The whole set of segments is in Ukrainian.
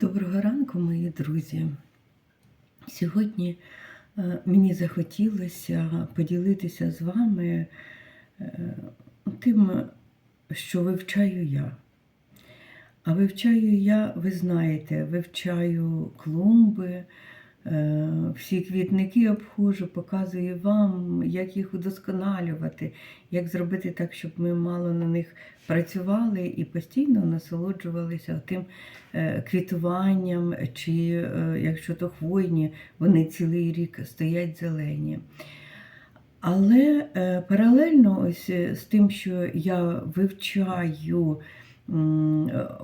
Доброго ранку, мої друзі. Сьогодні е, мені захотілося поділитися з вами е, тим, що вивчаю я. А вивчаю я, ви знаєте, вивчаю клумби, всі квітники обходжу, показую вам, як їх удосконалювати, як зробити так, щоб ми мало на них працювали і постійно насолоджувалися тим е, квітуванням, чи е, якщо то хвойні, вони цілий рік стоять зелені. Але е, паралельно ось з тим, що я вивчаю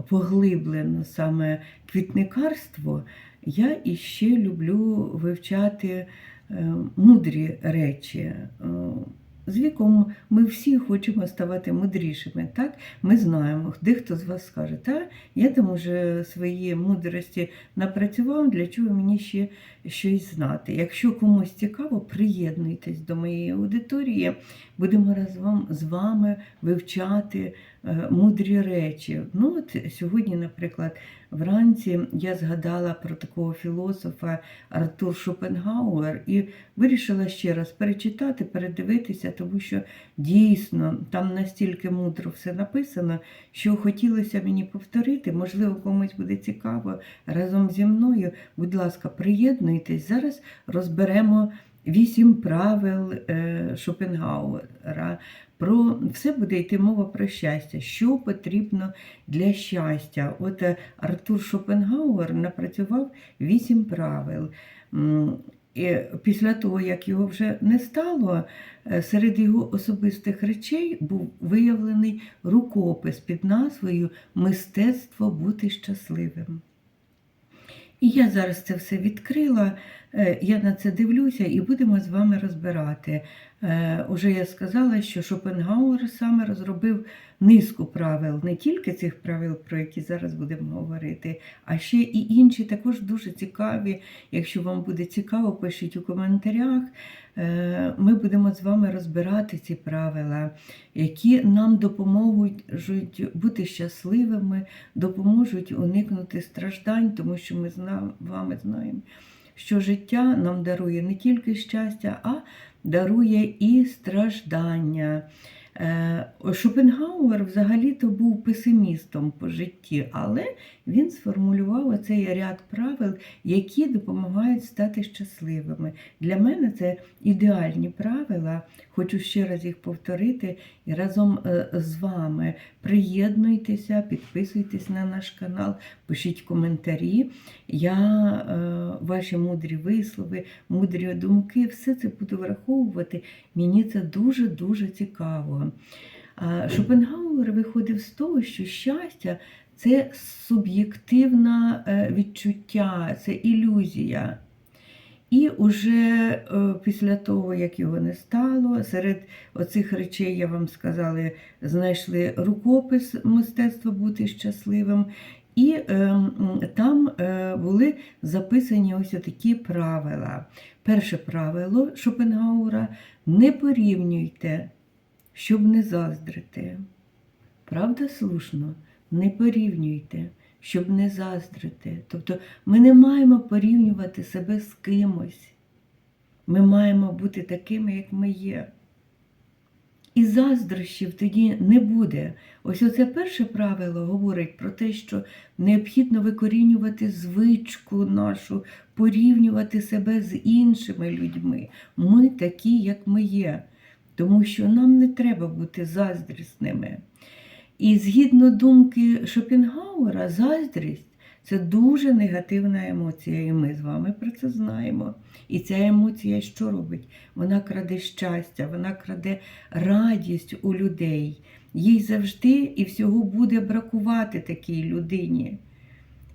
поглиблено саме квітникарство, я іще люблю вивчати е, мудрі речі. Е, З віком ми всі хочемо ставати мудрішими. Так? Ми знаємо, дехто з вас скаже, та я там уже свої мудрості напрацював, для чого мені ще щось знати. Якщо комусь цікаво, приєднуйтесь до моєї аудиторії, будемо разом з вами вивчати мудрі речі. Ну, от Сьогодні, наприклад, вранці я згадала про такого філософа Артур Шопенгауер і вирішила ще раз перечитати, передивитися, тому що дійсно там настільки мудро все написано, що хотілося мені повторити. Можливо, комусь буде цікаво разом зі мною. Будь ласка, приєднуйтесь. Зараз розберемо вісім правил е, Шопенгауера. Про все буде йти мова про щастя, що потрібно для щастя. От е, Артур Шопенгауер напрацював вісім правил. І після того, як його вже не стало, е, серед його особистих речей був виявлений рукопис під назвою Мистецтво бути щасливим. І я зараз це все відкрила, е, я на це дивлюся і будемо з вами розбирати. Е, Уже я сказала, що Шопенгауер саме розробив низку правил, не тільки цих правил, про які зараз будемо говорити, а ще і інші також дуже цікаві. Якщо вам буде цікаво, пишіть у коментарях. Е, Ми будемо з вами розбирати ці правила, які нам допоможуть бути щасливими, допоможуть уникнути страждань, тому що ми з вами знаємо, що життя нам дарує не тільки щастя, а дарує і страждання. Е, Шопенгауер взагалі-то був песимістом по житті, але він сформулював оцей ряд правил, які допомагають стати щасливими. Для мене це ідеальні правила. Хочу ще раз їх повторити і разом е, з вами приєднуйтеся, підписуйтесь на наш канал, пишіть коментарі. Я е, ваші мудрі вислови, мудрі думки, все це буду враховувати. Мені це дуже-дуже цікаво. Шопенгауер виходив з того, що щастя це суб'єктивне відчуття, це ілюзія. І уже після того, як його не стало, серед оцих речей, я вам сказала, знайшли рукопис мистецтва бути щасливим. І е, там е, були записані ось такі правила. Перше правило Шопенгаура не порівнюйте щоб не заздрити. Правда слушно, не порівнюйте, щоб не заздрити. Тобто ми не маємо порівнювати себе з кимось. Ми маємо бути такими, як ми є. І заздрощів тоді не буде. Ось оце перше правило говорить про те, що необхідно викорінювати звичку нашу, порівнювати себе з іншими людьми. Ми такі, як ми є тому що нам не треба бути заздрісними. І згідно думки Шопенгауера, заздрість це дуже негативна емоція, і ми з вами про це знаємо. І ця емоція що робить? Вона краде щастя, вона краде радість у людей. Їй завжди і всього буде бракувати такій людині.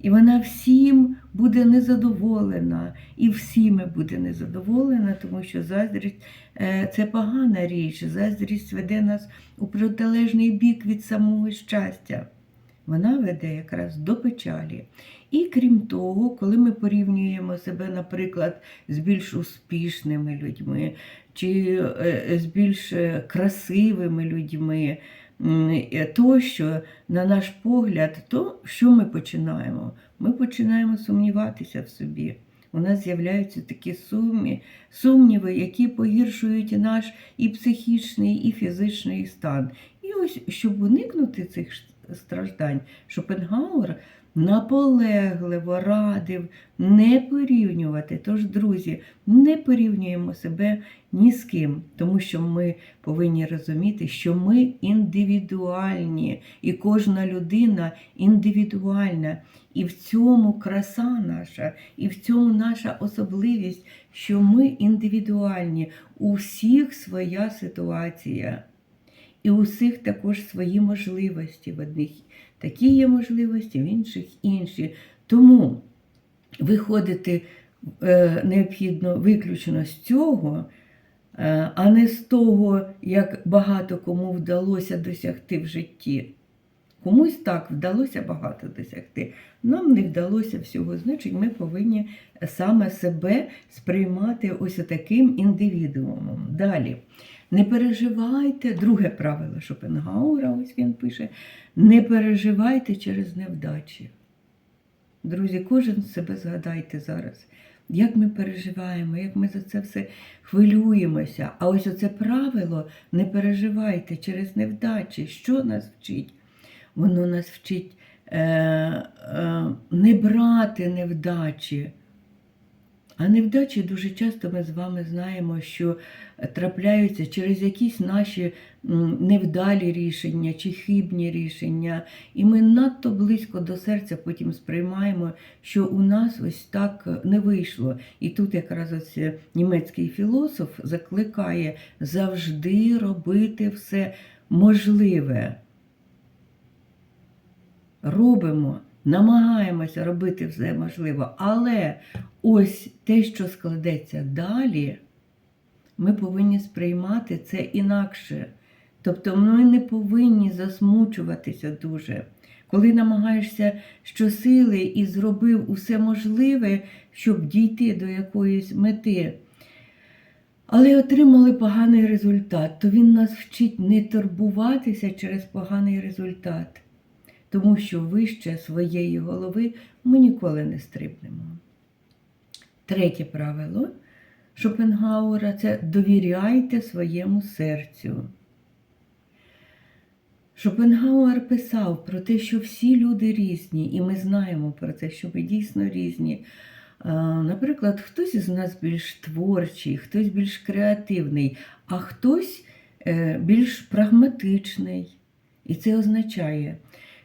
І вона всім буде незадоволена, і всіми буде незадоволена, тому що заздрість е, це погана річ. Заздрість веде нас у протилежний бік від самого щастя. Вона веде якраз до печалі. І крім того, коли ми порівнюємо себе, наприклад, з більш успішними людьми чи е, з більш красивими людьми, е, то, що, на наш погляд, то що ми починаємо? Ми починаємо сумніватися в собі. У нас з'являються такі сумні, сумніви, які погіршують наш і психічний, і фізичний стан. І ось, щоб уникнути цих страждань, Шопенгауер наполегливо радив не порівнювати. Тож, друзі, не порівнюємо себе ні з ким, тому що ми повинні розуміти, що ми індивідуальні, і кожна людина індивідуальна. І в цьому краса наша, і в цьому наша особливість, що ми індивідуальні, у всіх своя ситуація. І у всіх також свої можливості. В одних такі є можливості, в інших інші. Тому виходити е, необхідно виключно з цього, е, а не з того, як багато кому вдалося досягти в житті. Комусь так вдалося багато досягти. Нам не вдалося всього. Значить, ми повинні саме себе сприймати ось таким індивідуумом. Далі. Не переживайте, друге правило Шопенгаура, ось він пише: не переживайте через невдачі. Друзі, кожен себе згадайте зараз, як ми переживаємо, як ми за це все хвилюємося. А ось оце правило не переживайте через невдачі. Що нас вчить? Воно нас вчить е, е, не брати невдачі. А невдачі дуже часто ми з вами знаємо, що трапляються через якісь наші невдалі рішення чи хибні рішення. І ми надто близько до серця потім сприймаємо, що у нас ось так не вийшло. І тут якраз ось е, німецький філософ закликає завжди робити все можливе. Робимо, намагаємося робити все можливе, але ось те, що складеться далі, ми повинні сприймати це інакше. Тобто ми не повинні засмучуватися дуже. Коли намагаєшся щосили і зробив усе можливе, щоб дійти до якоїсь мети, але отримали поганий результат, то він нас вчить не турбуватися через поганий результат, тому що вище своєї голови ми ніколи не стрибнемо. Третє правило Шопенгауера це довіряйте своєму серцю. Шопенгауер писав про те, що всі люди різні, і ми знаємо про це, що ми дійсно різні. Наприклад, хтось із нас більш творчий, хтось більш креативний, а хтось е, більш прагматичний. І це означає,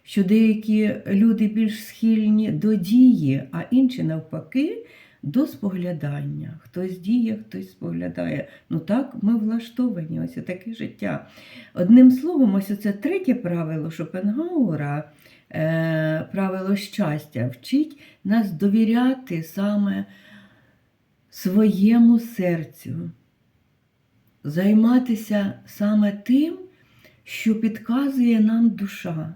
що деякі люди більш схильні до дії, а інші навпаки до споглядання. Хтось діє, хтось споглядає. Ну так, ми влаштовані, ось таке життя. Одним словом, ось це третє правило Шопенгауера, е, правило щастя, вчить нас довіряти саме своєму серцю, займатися саме тим, що підказує нам душа.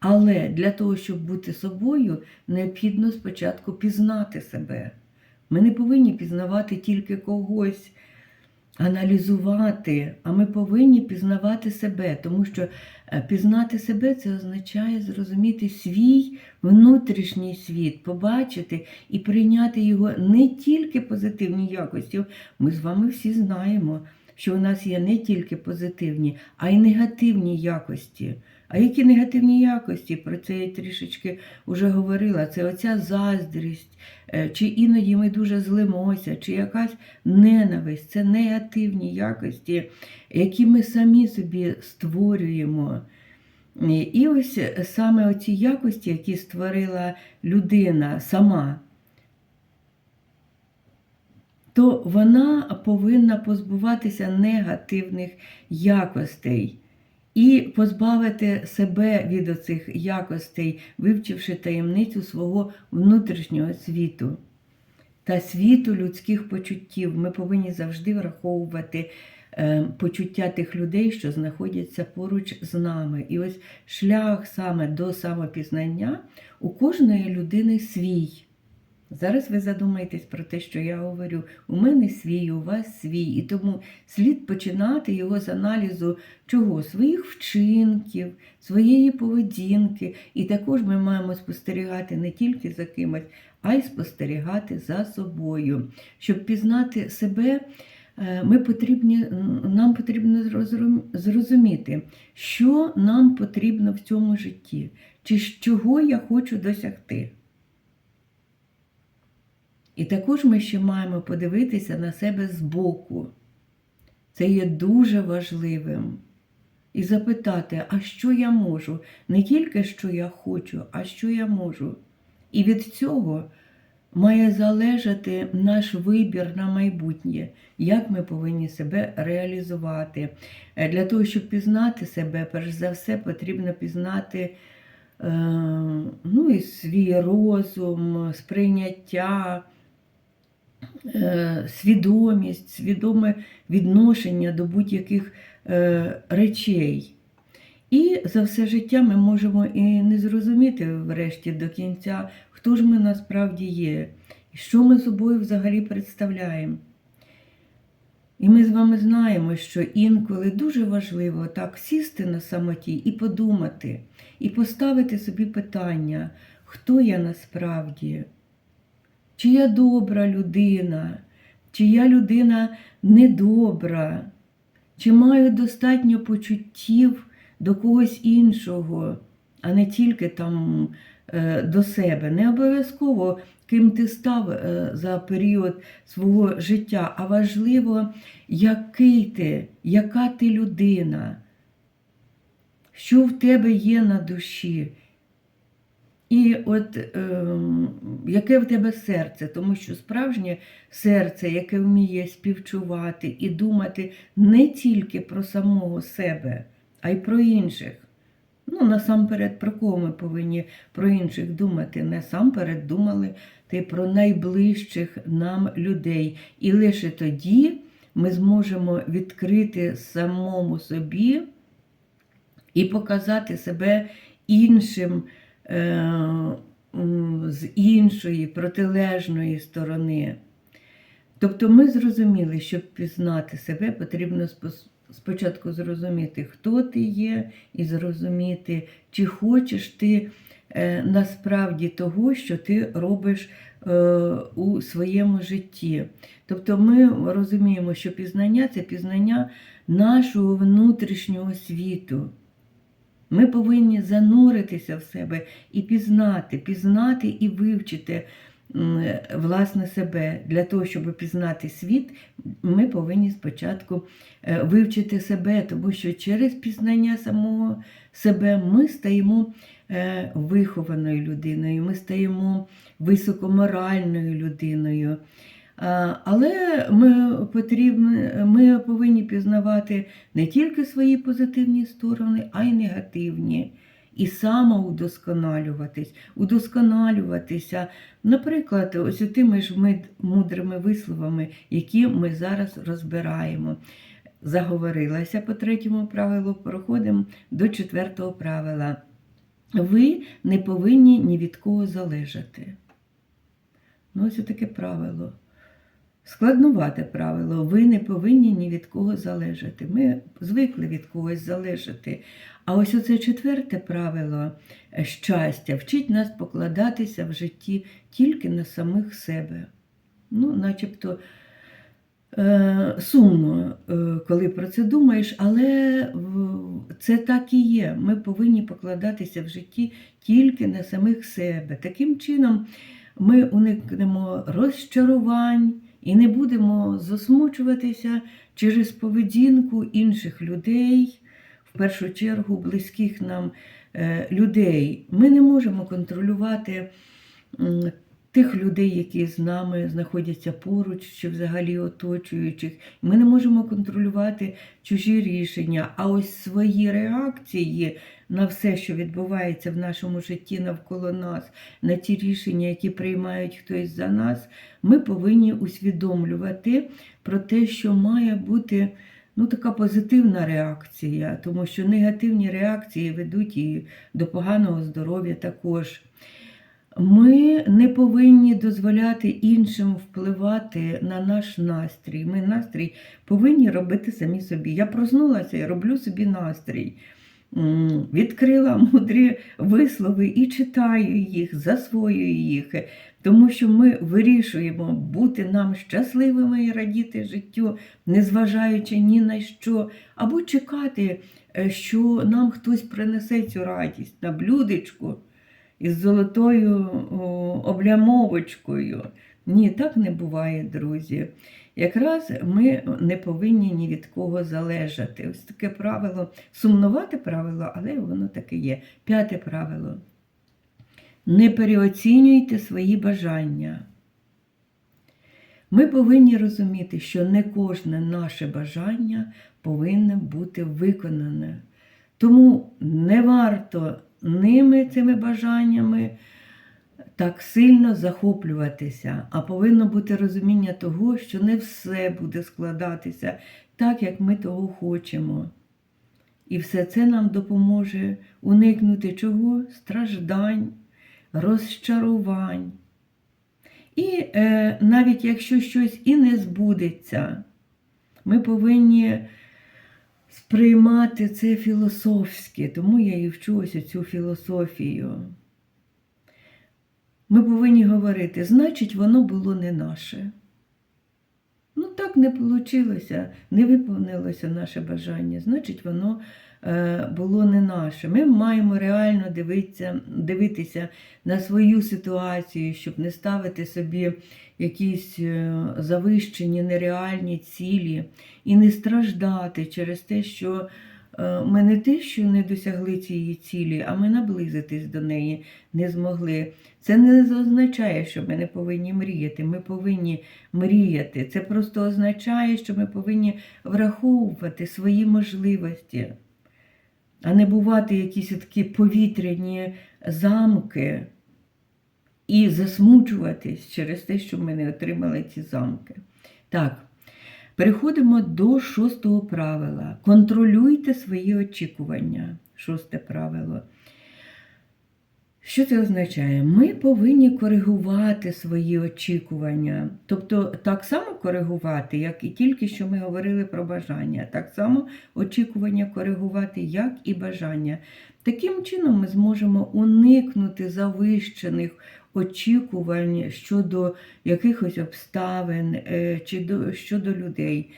Але для того, щоб бути собою, необхідно спочатку пізнати себе. Ми не повинні пізнавати тільки когось, аналізувати, а ми повинні пізнавати себе, тому що е, пізнати себе це означає зрозуміти свій внутрішній світ, побачити і прийняти його не тільки позитивні якості. Ми з вами всі знаємо, що у нас є не тільки позитивні, а й негативні якості. А які негативні якості, про це я трішечки вже говорила, це оця заздрість, е, чи іноді ми дуже злимося, чи якась ненависть, це негативні якості, які ми самі собі створюємо. І ось саме оці якості, які створила людина сама, то вона повинна позбуватися негативних якостей і позбавити себе від оцих якостей, вивчивши таємницю свого внутрішнього світу та світу людських почуттів. Ми повинні завжди враховувати е, почуття тих людей, що знаходяться поруч з нами. І ось шлях саме до самопізнання у кожної людини свій. Зараз ви задумаєтесь про те, що я говорю. У мене свій, у вас свій, і тому слід починати його з аналізу чого? Своїх вчинків, своєї поведінки. І також ми маємо спостерігати не тільки за кимось, а й спостерігати за собою. Щоб пізнати себе, е, ми потрібні, нам потрібно зрозуміти, що нам потрібно в цьому житті, чи чого я хочу досягти. І також ми ще маємо подивитися на себе збоку. Це є дуже важливим. І запитати, а що я можу? Не тільки що я хочу, а що я можу. І від цього має залежати наш вибір на майбутнє, як ми повинні себе реалізувати. Е, Для того, щоб пізнати себе, перш за все, потрібно пізнати е, ну, і свій розум, сприйняття, свідомість, свідоме відношення до будь-яких е, речей. І за все життя ми можемо і не зрозуміти врешті до кінця, хто ж ми насправді є, і що ми собою взагалі представляємо. І ми з вами знаємо, що інколи дуже важливо так сісти на самоті і подумати, і поставити собі питання, хто я насправді, чи я добра людина, чи я людина недобра, чи маю достатньо почуттів до когось іншого, а не тільки там е, до себе. Не обов'язково ким ти став е, за період свого життя, а важливо, який ти, яка ти людина, що в тебе є на душі. І от е, яке в тебе серце, тому що справжнє серце, яке вміє співчувати і думати не тільки про самого себе, а й про інших. Ну, насамперед, про кого ми повинні про інших думати? Насамперед думали ти про найближчих нам людей. І лише тоді ми зможемо відкрити самому собі і показати себе іншим з іншої протилежної сторони. Тобто ми зрозуміли, щоб пізнати себе, потрібно спочатку зрозуміти, хто ти є, і зрозуміти, чи хочеш ти е, насправді того, що ти робиш е, у своєму житті. Тобто ми розуміємо, що пізнання це пізнання нашого внутрішнього світу. Ми повинні зануритися в себе і пізнати, пізнати і вивчити власне себе. Для того, щоб пізнати світ, ми повинні спочатку е, вивчити себе, тому що через пізнання самого себе ми стаємо е, вихованою людиною, ми стаємо високоморальною людиною. Але ми, потрібні, ми повинні пізнавати не тільки свої позитивні сторони, а й негативні. І самоудосконалюватись, удосконалюватися, наприклад, ось тими ж мудрими висловами, які ми зараз розбираємо. Заговорилася по третьому правилу, проходимо до четвертого правила. Ви не повинні ні від кого залежати. Ну, ось таке правило. Складнувате правило, ви не повинні ні від кого залежати. Ми звикли від когось залежати. А ось оце четверте правило щастя вчить нас покладатися в житті тільки на самих себе. Ну, начебто е, сумно, е, коли про це думаєш, але це так і є. Ми повинні покладатися в житті тільки на самих себе. Таким чином ми уникнемо розчарувань і не будемо засмучуватися через поведінку інших людей, в першу чергу близьких нам е, людей. Ми не можемо контролювати тих людей, які з нами знаходяться поруч чи взагалі оточуючих. Ми не можемо контролювати чужі рішення, а ось свої реакції на все, що відбувається в нашому житті навколо нас, на ті рішення, які приймають хтось за нас, ми повинні усвідомлювати про те, що має бути ну, така позитивна реакція, тому що негативні реакції ведуть і до поганого здоров'я також. Ми не повинні дозволяти іншим впливати на наш настрій. Ми настрій повинні робити самі собі. Я проснулася і роблю собі настрій. Відкрила мудрі вислови і читаю їх, засвоюю їх, тому що ми вирішуємо бути нам щасливими і радіти життю, незважаючи ні на що, або чекати, е, що нам хтось принесе цю радість на блюдечку із золотою облямовочкою. Ні, так не буває, друзі. Якраз ми не повинні ні від кого залежати. Ось таке правило, сумнувате правило, але воно таке є. П'яте правило. Не переоцінюйте свої бажання. Ми повинні розуміти, що не кожне наше бажання повинне бути виконане. Тому не варто ними, цими бажаннями, так сильно захоплюватися, а повинно бути розуміння того, що не все буде складатися так, як ми того хочемо. І все це нам допоможе уникнути чого? Страждань, розчарувань. І е, навіть якщо щось і не збудеться, ми повинні сприймати це філософськи, тому я і вчуся цю філософію. Ми повинні говорити, значить, воно було не наше. Ну, так не вийшло, не виповнилося наше бажання, значить, воно е, було не наше. Ми маємо реально дивитися, дивитися на свою ситуацію, щоб не ставити собі якісь е, завищені, нереальні цілі і не страждати через те, що ми не те, що не досягли цієї цілі, а ми наблизитись до неї не змогли. Це не означає, що ми не повинні мріяти. Ми повинні мріяти. Це просто означає, що ми повинні враховувати свої можливості, а не бувати якісь такі повітряні замки і засмучуватись через те, що ми не отримали ці замки. Так, переходимо до шостого правила. Контролюйте свої очікування. Шосте правило. Що це означає? Ми повинні коригувати свої очікування. Тобто так само коригувати, як і тільки що ми говорили про бажання, так само очікування коригувати, як і бажання. Таким чином ми зможемо уникнути завищених очікувань щодо якихось обставин е, чи до, щодо людей.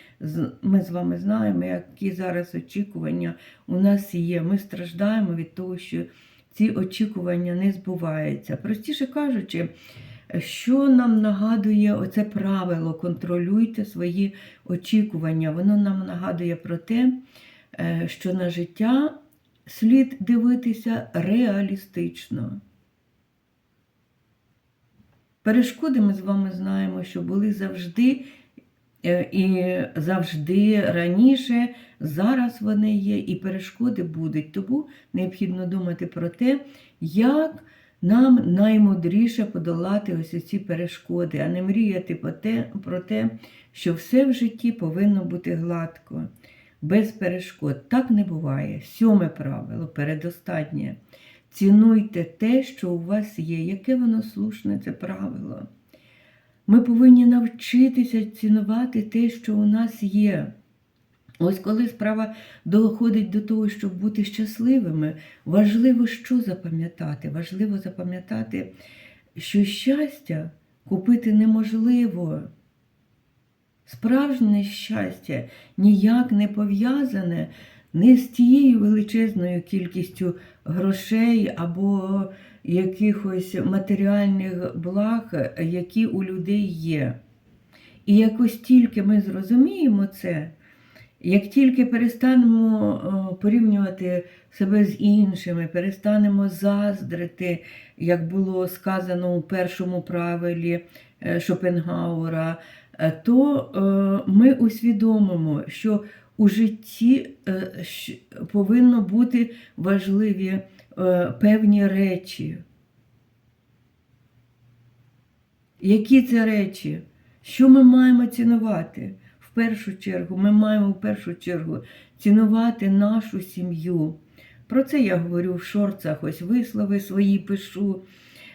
Ми з вами знаємо, які зараз очікування у нас є. Ми страждаємо від того, що ці очікування не збуваються. Простіше кажучи, що нам нагадує оце правило контролюйте свої очікування. Воно нам нагадує про те, е, що на життя слід дивитися реалістично. Перешкоди ми з вами знаємо, що були завжди е, і завжди раніше, зараз вони є, і перешкоди будуть. Тому необхідно думати про те, як нам наймудріше подолати ось ці перешкоди, а не мріяти про те, про те, що все в житті повинно бути гладко, без перешкод. Так не буває. Сьоме правило, передостатнє. Цінуйте те, що у вас є. Яке воно слушне, це правило. Ми повинні навчитися цінувати те, що у нас є. Ось коли справа доходить до того, щоб бути щасливими, важливо що запам'ятати? Важливо запам'ятати, що щастя купити неможливо. Справжнє щастя ніяк не пов'язане не з тією величезною кількістю грошей або якихось матеріальних благ, які у людей є. І якось тільки ми зрозуміємо це, як тільки перестанемо порівнювати себе з іншими, перестанемо заздрити, як було сказано у першому правилі е, Шопенгауера, е, то е, ми усвідомимо, що у житті е, повинно бути важливі е, певні речі. Які це речі? Що ми маємо цінувати? В першу чергу, ми маємо в першу чергу цінувати нашу сім'ю. Про це я говорю в шорцах, ось вислови свої пишу.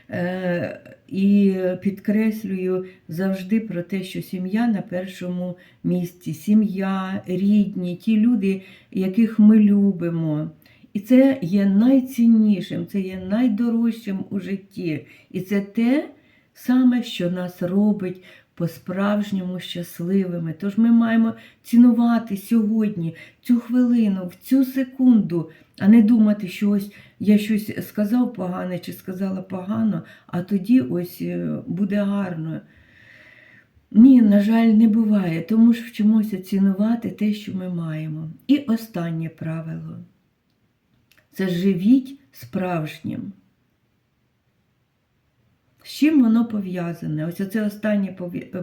Е, і підкреслюю завжди про те, що сім'я на першому місці, сім'я, рідні, ті люди, яких ми любимо. І це є найціннішим, це є найдорожчим у житті. І це те саме, що нас робить по-справжньому щасливими. Тож ми маємо цінувати сьогодні цю хвилину, в цю секунду, а не думати, що ось я щось сказав погане чи сказала погано, а тоді ось е, буде гарно. Ні, на жаль, не буває, тому ж вчимося цінувати те, що ми маємо. І останнє правило це живіть справжнім. З чим воно пов'язане? Ось це останнє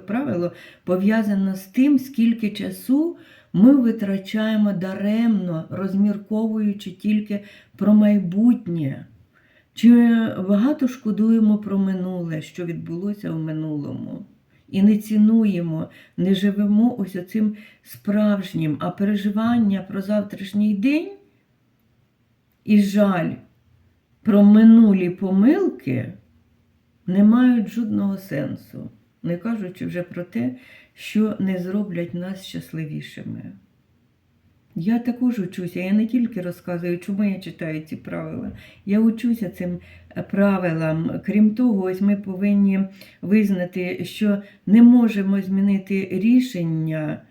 правило пов'язано з тим, скільки часу ми витрачаємо даремно, розмірковуючи тільки про майбутнє. Чи багато шкодуємо про минуле, що відбулося в минулому? І не цінуємо, не живемо ось оцим справжнім, а переживання про завтрашній день і жаль про минулі помилки не мають жодного сенсу, не кажучи вже про те, що не зроблять нас щасливішими. Я також учуся, я не тільки розказую, чому я читаю ці правила. Я учуся цим правилам. Крім того, ось ми повинні визнати, що не можемо змінити рішення,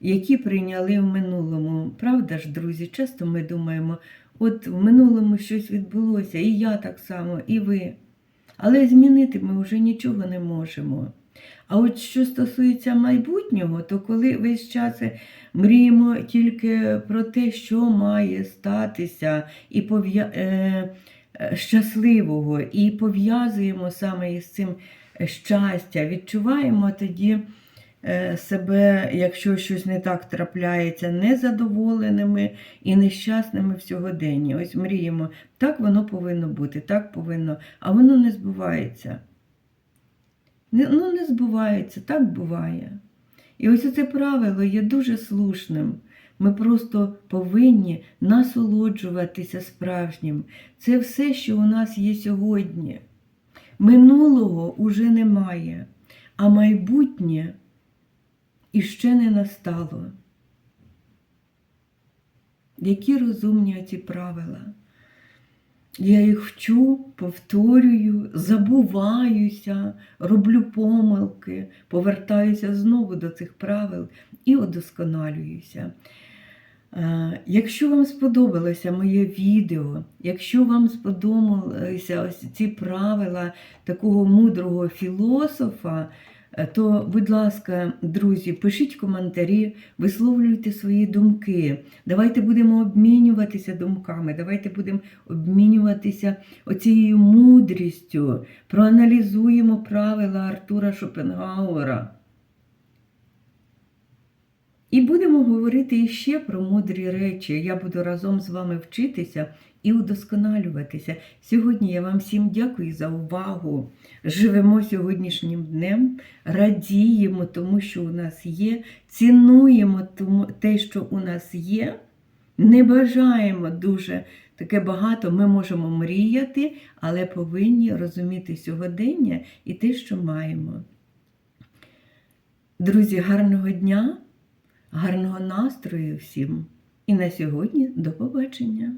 які прийняли в минулому. Правда ж, друзі? Часто ми думаємо, от в минулому щось відбулося, і я так само, і ви. Але змінити ми вже нічого не можемо. А от що стосується майбутнього, то коли весь час мріємо тільки про те, що має статися, і пов'я... е, е, щасливого, і пов'язуємо саме із цим щастя, відчуваємо тоді себе, якщо щось не так трапляється, незадоволеними і нещасними в сьогоденні. Ось мріємо, так воно повинно бути, так повинно, а воно не збувається. Не, ну, не збувається, так буває. І ось це правило є дуже слушним. Ми просто повинні насолоджуватися справжнім. Це все, що у нас є сьогодні. Минулого уже немає, а майбутнє іще не настало. Які розумні ці правила? Я їх вчу, повторюю, забуваюся, роблю помилки, повертаюся знову до цих правил і удосконалююся. Е, Якщо вам сподобалося моє відео, якщо вам сподобалися ось ці правила такого мудрого філософа, то, будь ласка, друзі, пишіть коментарі, висловлюйте свої думки. Давайте будемо обмінюватися думками, давайте будемо обмінюватися оцією мудрістю, проаналізуємо правила Артура Шопенгауера. І будемо говорити іще про мудрі речі. Я буду разом з вами вчитися і удосконалюватися. Сьогодні я вам всім дякую за увагу. Живемо сьогоднішнім днем, радіємо тому, що у нас є, цінуємо те, що у нас є. Не бажаємо дуже таке багато, ми можемо мріяти, але повинні розуміти сьогодення і те, що маємо. Друзі, гарного дня! Гарного настрою всім! І на сьогодні до побачення!